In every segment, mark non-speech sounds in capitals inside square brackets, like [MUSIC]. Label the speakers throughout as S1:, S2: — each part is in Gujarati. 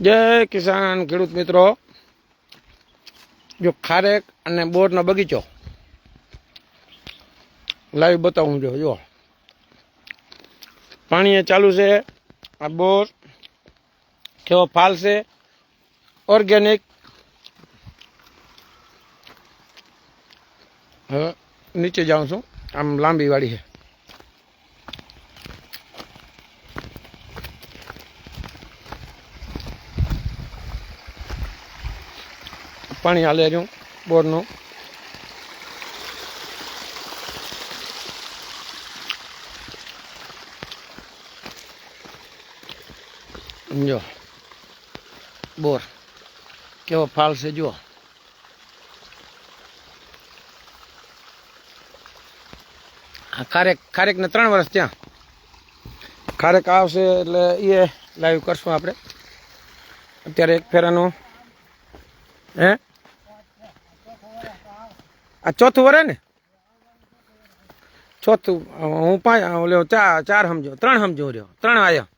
S1: જય કિસાન ખેડૂત મિત્રો. જો ખારેક અને બોરનો બગીચો. લાઈવ બતાવું જો જો પાણી એ ચાલુ છે. આ બોર કેવો ફાલ છે. ઓર્ગેનિક. નીચે જાઉં છું. આમ લાંબી વાળી છે. પાણી હાલે રહ્યું બોરનું. જો, બોર કેવો ફાલ છે, જુઓ. આ ખારેક ખારેક ને ત્રણ વર્ષ ત્યાં ખારેક આવશે એટલે એ લાઈવ કરશું આપણે. અત્યારે એક ફેરાનું, હે? આ ચોથું વરે ને? ચોથું, હું પાંચ ચાર ચાર સમજો, ત્રણ સમજો રહ્યો ત્રણ આવ્યા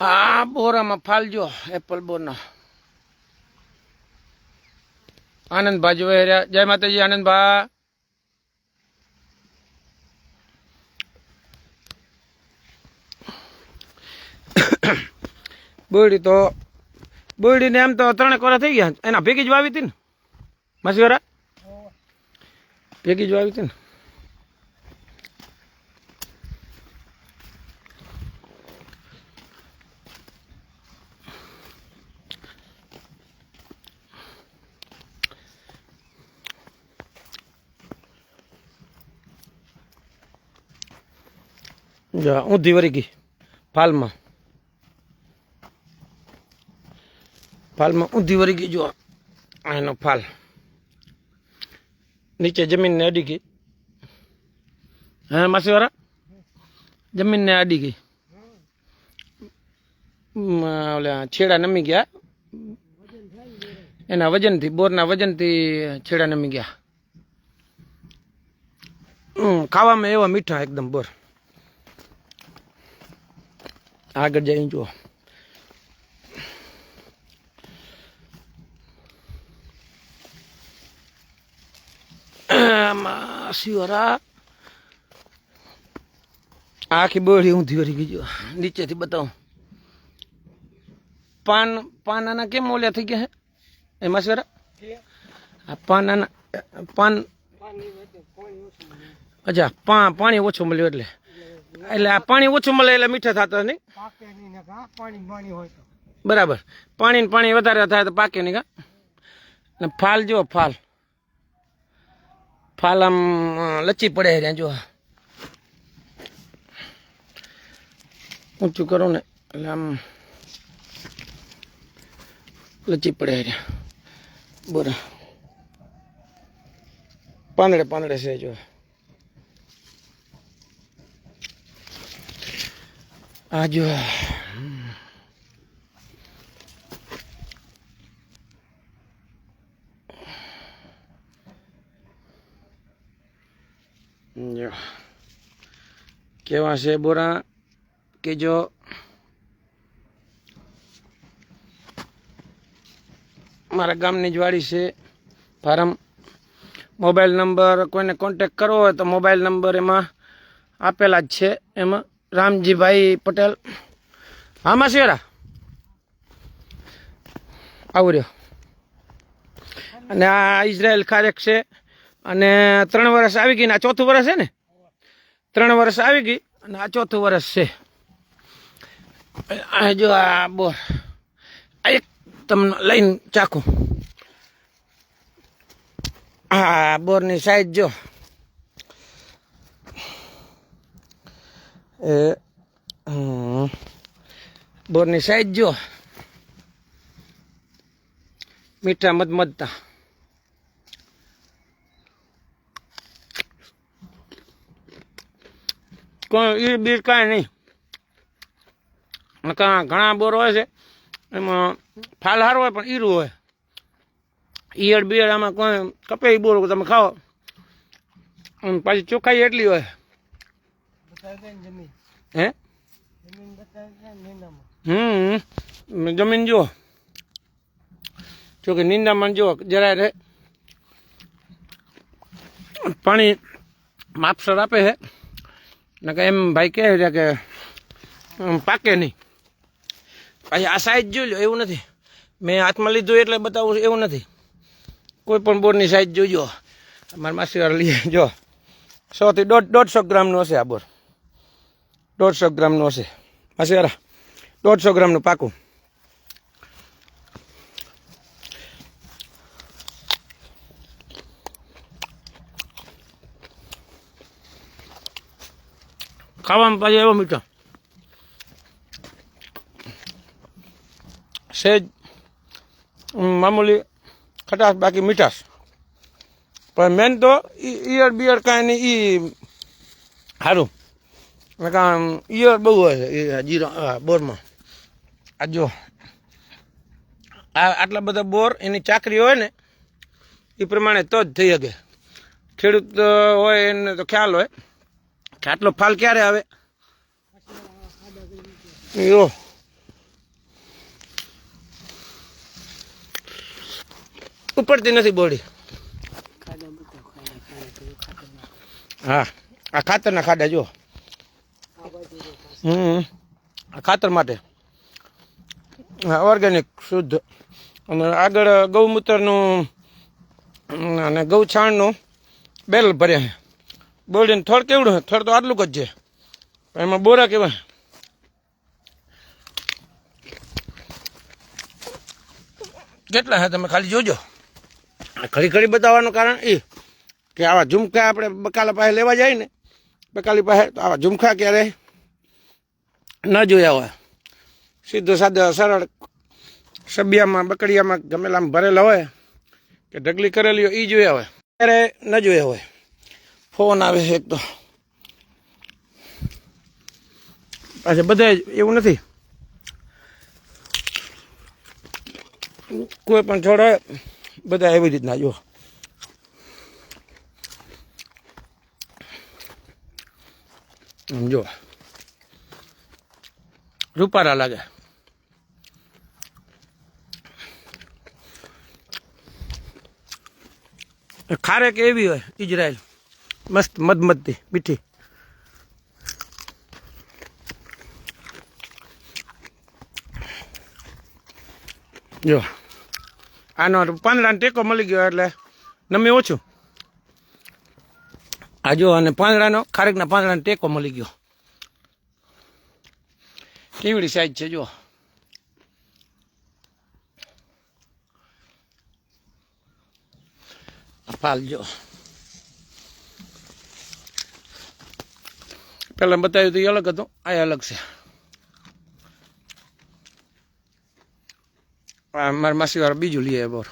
S1: આ બોરામાં ફાલજો એપલ બોરનો. આનંદભાઈ જોઈ રહ્યા જય માતાજી, આનંદભા. બોયડી તો બોયડીને એમ તો ત્રણેક વરા થઈ ગયા. એના ભેગી જ વાવી હતી ને માસીવારા ભેગી જો આવી હતી ને. જા, ઊંધી વરી ગઈ ફાલમાં ફાલમાં ઊંધી વરી ગઈ, જો એનો ફાલ નીચે જમીનને અડી ગઈ. હા, માસીવાળા? જમીનને અડી ગઈ. ઓલા છેડા નમી ગયા. એના વજનથી, બોરના વજનથી છેડા નમી ગયા. ખાવામાં એવા મીઠા એકદમ બોર. આગળ જઈને જુઓ. આમાં આખી બોળી ઊંધી વળી ગઈ નીચેથી બતાવું. પાન, પાનાના કેમ ઓલ્યા થઈ ગયા હે? એમાં શિવરા આ પાનાના, પાન. અચ્છા, પા, પાણી ઓછું મળ્યું એટલે. એટલે આ પાણી ઓછું મળે એટલે મીઠા થતા નહીં? બરાબર. પાણી પાણી વધારે થાય તો પાકે નહીં કા? ફાલ જો, ફાલ. ફાલ આમ અ, પડે રહ્યા જો ઊંચું કરો ને એટલે આમ લચી પડે રહ્યા બોરા. પાંદડે પાંદડે છે જો આ જો કેવા છે બોરા કે જો મારા ગામની જ વાડી છે, ફાર્મ. મોબાઈલ નંબર કોઈને કોન્ટેક કરવો હોય તો મોબાઈલ નંબર એમાં આપેલા જ છે. એમાં રામજીભાઈ પટેલ. હા માસીરા આવું રહ્યો. અને આ ઇઝરાયલ ખારેક છે. અને ત્રણ વર્ષ આવી ગઈ ને, આ ચોથું વર્ષ છે ને? ત્રણ વર્ષ આવી ગઈ. અને આ ચોથું વર્ષ છે. આ જો આ બોર એક તમને લઈને ચાખું. આ બોરની સાઈઝ જો. એ. બોરની સાઈઝ જો. મીઠા મધમધતા કોઈ ઈર બીર કાંઈ નહીં. કાં ઘણા બોર હોય છે, એમાં ફાલ હારો હોય પણ ઈરું હોય. ઈયળ બિયળ આમાં કોઈ કપે બોર, તમે ખાઓ. પાછી ચોખ્ખાઈ એટલી હોય. હે? હમ જમીન જુઓ. જોકે નિંદામાં જુઓ, જરાય રહે. પાણી માપસર આપે છે. ને કે એમ ભાઈ કહે છે કે પાકે નહીં. પછી આ સાઈઝ જોઈ એવું નથી. મેં હાથમાં લીધું એટલે બતાવું એવું નથી. કોઈ પણ બોરની સાઈઝ જોઈજો મારા માસીવાળા લઈએ જો. સોથી દોઢ, દોઢસો ગ્રામનું હશે આ બોર. દોઢસો ગ્રામનું હશે. માસીવાળા દોઢસો ગ્રામનું પાકું. ખાવામાં પાછો એવો મીઠો. સહેજ મામૂલી ખટાશ, બાકી મીઠાશ. પણ મેન તો ઈયર બિયર કાંઈ નહીં, ઈ સારું કારણ ઈયર બહુ હોય છે એ જીરા બોરમાં. આ જો, આ આટલા બધા બોર, એની ચાકરી હોય ને એ પ્રમાણે તો જ થઈ શકે. ખેડૂત હોય એને તો ખ્યાલ હોય. આટલો ફાલ ક્યારે આવે? યો. ઉપડતી નથી બોડી. હા, આ ખાતરના ખાડા જો હમ આ ખાતર માટે. હા ઓર્ગેનિક શુદ્ધ. અને આગળ ગૌમૂત્રનું અને ગૌછાણનું બેલ ભર્યા બોડીને થોડ કેવડું છે? થડ તો આટલું જ છે. એમાં બોરા કેવા કેટલા છે તમે ખાલી જોજો. ખડી ખડી બતાવવાનું કારણ એ કે આવા ઝુમખા આપણે બકાલા પાસે લેવા જાય ને, બકાલી પાસે, તો આવા ઝુમખા ક્યારે ન જોયા હોય. સીધો સાદો સરળ સબિયામાં, બકડિયામાં ગમેલામાં ભરેલા હોય કે ઢગલી કરેલી હોય એ જોયા હોય. ત્યારે ન જોયા હોય. ફોન આવે છે એક તો. પાછા બધા એવું નથી? કોઈ પણ છોડ બધા એવી રીતના જો. જો. રૂપારા લાગે. ખારેક એવી હોય ઇઝરાયલ મસ્ત મધમધતી મીઠી. જો. આનો પાંદડાને ટેકો મળી ગયો એટલે નમી ઓછું. આ જો અને પાંદડાનો, ખારેકના પાંદડાનો ટેકો મળી ગયો. કેવડી સાઈઝ છે જો. ફાલ પેલા બતાવ્યું તો એ અલગ હતું. આ અલગ છે. આ મારા માસીવાળા બીજું લઈ આવ્યા બોર.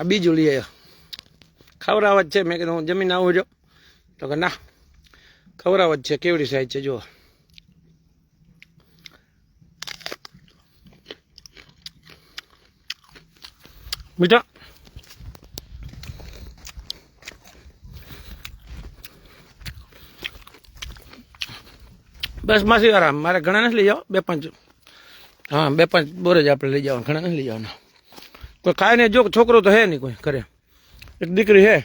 S1: આ બીજું લઈ આવ્યા. ખવડાવ છે. મેં કીધું હું જમીન આવું જો. તો કે ના, ખવરાવત છે. કેવડી સાઈઝ છે જુઓ. મીઠા બસ, માસી આરામ. મારે ઘણા નથી લઈ જાઓ. બે પાંચ. હા, બે પાંચ બોરે જ આપણે લઈ જવાના. ઘણા નથી લઈ જવાના. કોઈ ખાય ને જો છોકરો તો હે નહીં કોઈ ઘરે. એક દીકરી હે.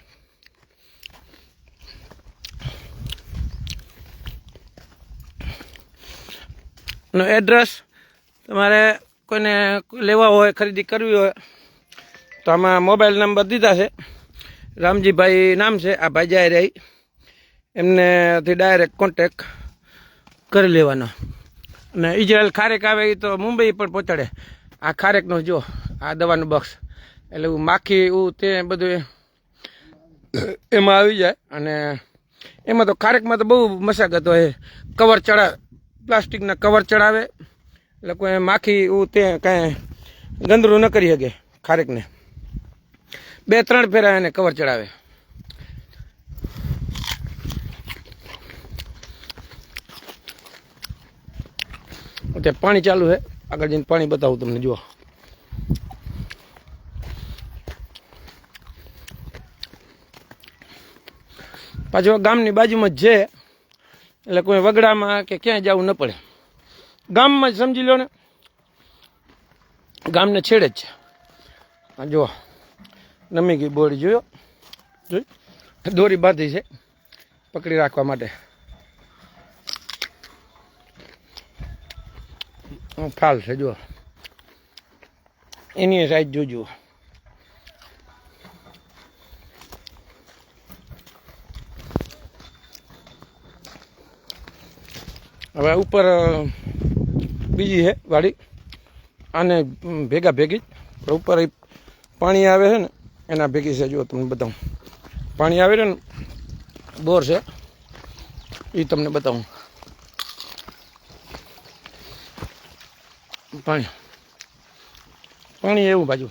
S1: નો એડ્રેસ તમારે કોઈને લેવા હોય, ખરીદી કરવી હોય, તો આમાં મોબાઈલ નંબર દીધા છે. રામજીભાઈ નામ છે. આ ભાઈ જાય રહી. એમનેથી ડાયરેક્ટ કોન્ટેક કરી લેવાનો. અને ઇઝરાયલ ખારેક આવે એ તો મુંબઈ પણ પહોંચાડે. આ ખારેકનો જો આ દવાનું બોક્સ એટલે હું માખી હું તે બધું એમાં આવી જાય. અને એમાં તો ખારેકમાં તો બહુ મશાગત હોય. કવર ચડા પ્લાસ્ટિકના કવર ચડાવે. એટલે કોઈ માખી એવું તે કાંઈ ગંદરું ન કરી શકે ખારેકને. બે ત્રણ ફેરા એને કવર ચડાવે. અત્યારે પાણી ચાલુ છે આગળ જઈને પાણી બતાવું તમને જુઓ. પાછું ગામની બાજુમાં જ છે. એટલે કોઈ વગડામાં કે ક્યાંય જવું ન પડે. ગામમાં જ સમજી લો ને. ગામને છેડે જ છે. જુઓ. નમી ગઈ બોડી જોયો? જોઈ. દોરી બાંધી છે પકડી રાખવા માટે. ફાલ છે, જો. એની સાઈડ જોજો. હવે ઉપર બીજી છે વાડી. આને ભેગા ભેગી. ઉપર પાણી આવે છે ને, એના ભેગી છે, જો તમને બતાવું. પાણી આવે છે ને, બોર છે. એ તમને બતાવું. પાણી. પાણી એવું બાજુ.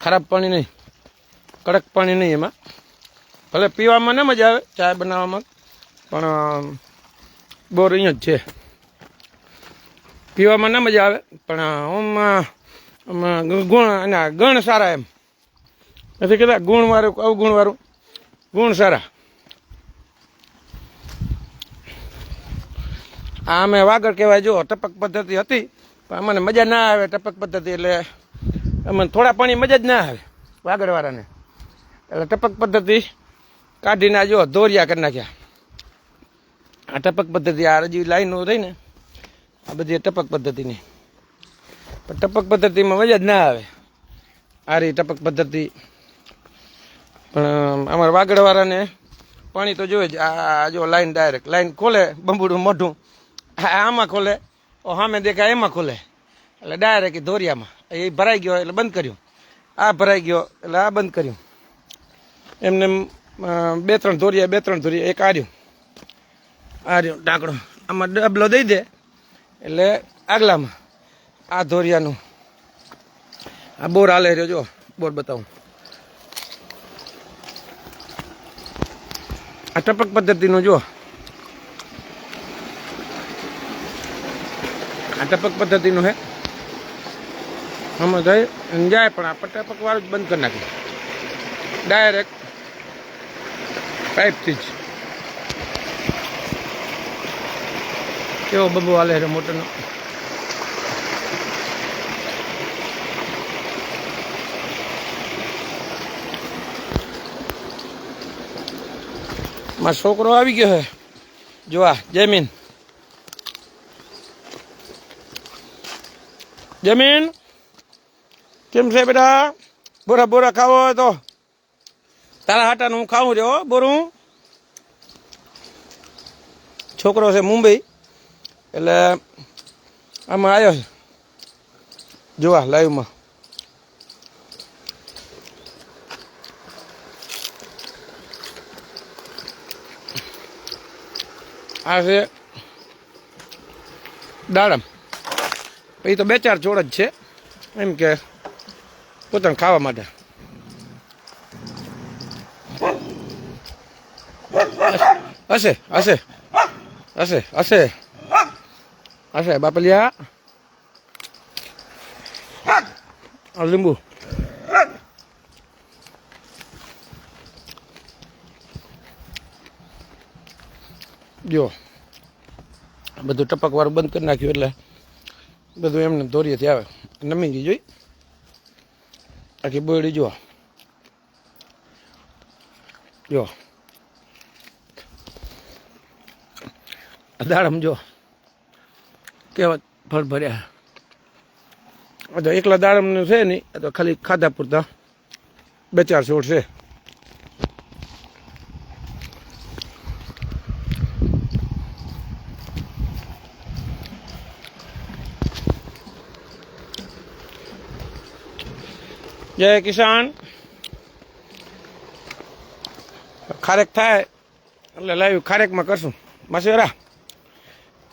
S1: ખરાબ પાણી નહીં. કડક પાણી નહીં એમાં. ભલે પીવામાં ન મજા આવે ચા બનાવવામાં, પણ બોર અહીંયા જ છે. પીવામાં ન મજા આવે, પણ, આમાં ગુણ અને ગણ સારા એમ. નથી કહેતા, ગુણવાળું, અવગુણવાળું. ગુણ સારા. આ અમે વાગડ કહેવાય જો ટપક પદ્ધતિ હતી, પણ અમને મજા ના આવે ટપક પદ્ધતિ, એટલે અમને થોડા પાણી મજા જ ના આવે, વાગડવાળાને. એટલે ટપક પદ્ધતિ કાઢીને જો દોરિયા કરી નાખ્યા. આ ટપક પદ્ધતિ, આ હજી લાઈનો થઈ ને, આ બધી ટપક પદ્ધતિની. પણ ટપક પદ્ધતિમાં મજા જ ના આવે, આ રહી ટપક પદ્ધતિ. પણ અમારા વાગડવાળાને પાણી તો જોઈએ જ, આ જો લાઈન ડાયરેક્ટ, લાઈન ખોલે, બંબુડું મોઢું. આમાં ખોલે. સામે દેખાય એમાં ખોલે. એટલે ડાયરેક્ટ ધોરિયામાં. એ ભરાઈ ગયો એટલે બંધ કર્યું. આ ભરાઈ ગયો એટલે આ બંધ કર્યું. એમને એમ, બે ત્રણ ધોરિયા બે ત્રણ ધોરિયા એક આર્યું. આર્યું ટાંકડો આમાં ડબલો દઈ દે એટલે આગલામાં આ ધોરિયાનું આ બોર હાલે રહ્યો જો બોર બતાવું. આ ટપક પદ્ધતિનું જો. ટપક પદ્ધતિનું હે. આમાં જાય જાય પણ આ ટપક વાળું જ બંધ કરી નાખ્યું ડાયરેક્ટ પાઇપથી જ. કેવો બબુ હાલે છે મોટરનો? મારો છોકરો આવી ગયો છે જોવા જમીન જમીન? કેમ છે બેટા? બોરા બોરા ખાવો હોય તો. તારા હાટાનું હું ખાવું રહ્યો બોરું. છોકરો છે મુંબઈ, એટલે આમાં આવ્યો છે. જોવા, લાઈવમાં. આ છે દાડમ. એ તો બે ચાર છોડ જ છે. એમ કે પોતાને ખાવા માટે. હશે હશે હશે હશે. હશે, બાપલિયા. લીંબુ. જો બધું ટપક વાળું બંધ કરી નાખ્યું એટલે બધું એમને દોરીએથી આવે. નમી ગઈ જોઈ? આખી બોયડી જુઓ. જો દાડમ જો કેવા ફળ ભર્યા. તો એકલા દાડમનું છે નહીં તો ખાલી ખાધા પૂરતા. બે ચાર છોડ છે. જય કિસાન. ખારેક થાય એટલે લાવ્યું ખારેકમાં કરશું. માસેરા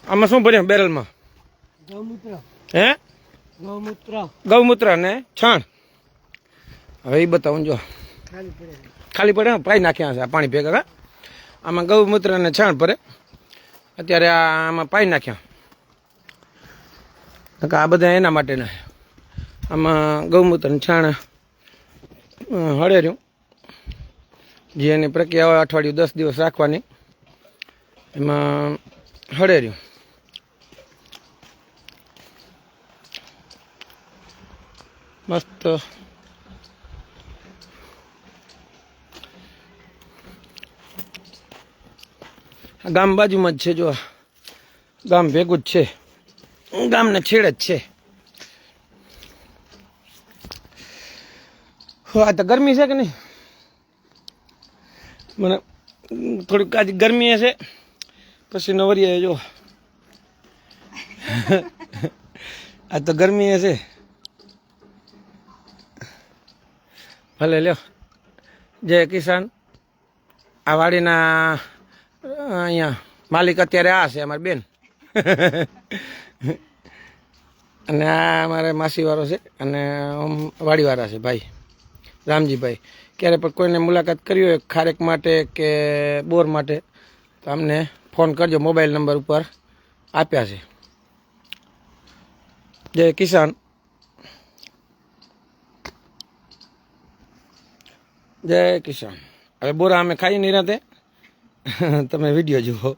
S1: આમાં શું ભર્યું બેરલમાં?
S2: ગૌમૂત્ર.
S1: હે?
S2: ગૌમૂત્ર.
S1: ગૌમૂત્ર ને છાણ. હવે એ બતાવું જો.
S2: ખાલી પડે.
S1: ખાલી પડે પાઈ નાખ્યા છે પાણી ભેગા? આમાં ગૌમૂત્ર ને છાણ ભરે. અત્યારે આ આમાં પાઈ નાખ્યા. આ બધા એના માટેના. આમાં ગૌમૂત્ર ને છાણ અ, હળે રહ્યું. જે એની પ્રક્રિયા હોય અઠવાડિયું દસ દિવસ રાખવાની. એમાં હળેર્યું મસ્ત. ગામ બાજુમાં જ છે જો. ગામ ભેગું જ છે. ગામને છેડે જ છે. આ તો ગરમી છે કે નહીં? મને થોડીક આજે ગરમી હશે. પછી નવરી જો. આ તો ગરમી હશે. ભલે લ્યો. જય કિસાન. આ વાડીના અહીંયા માલિક અત્યારે આ છે, અમારી બેન. અને આ અમારે માસીવાળો છે, અને વાડીવાળા છે, ભાઈ. રામજીભાઈ. ક્યારે પણ કોઈને મુલાકાત કરી હોય ખારેક માટે કે બોર માટે, તો અમને ફોન કરજો મોબાઈલ નંબર ઉપર આપ્યા છે. જય કિસાન. જય કિસાન. હવે બોરા અમે ખાઈ નહીં રાતે [LAUGHS] તમે વીડિયો જુઓ.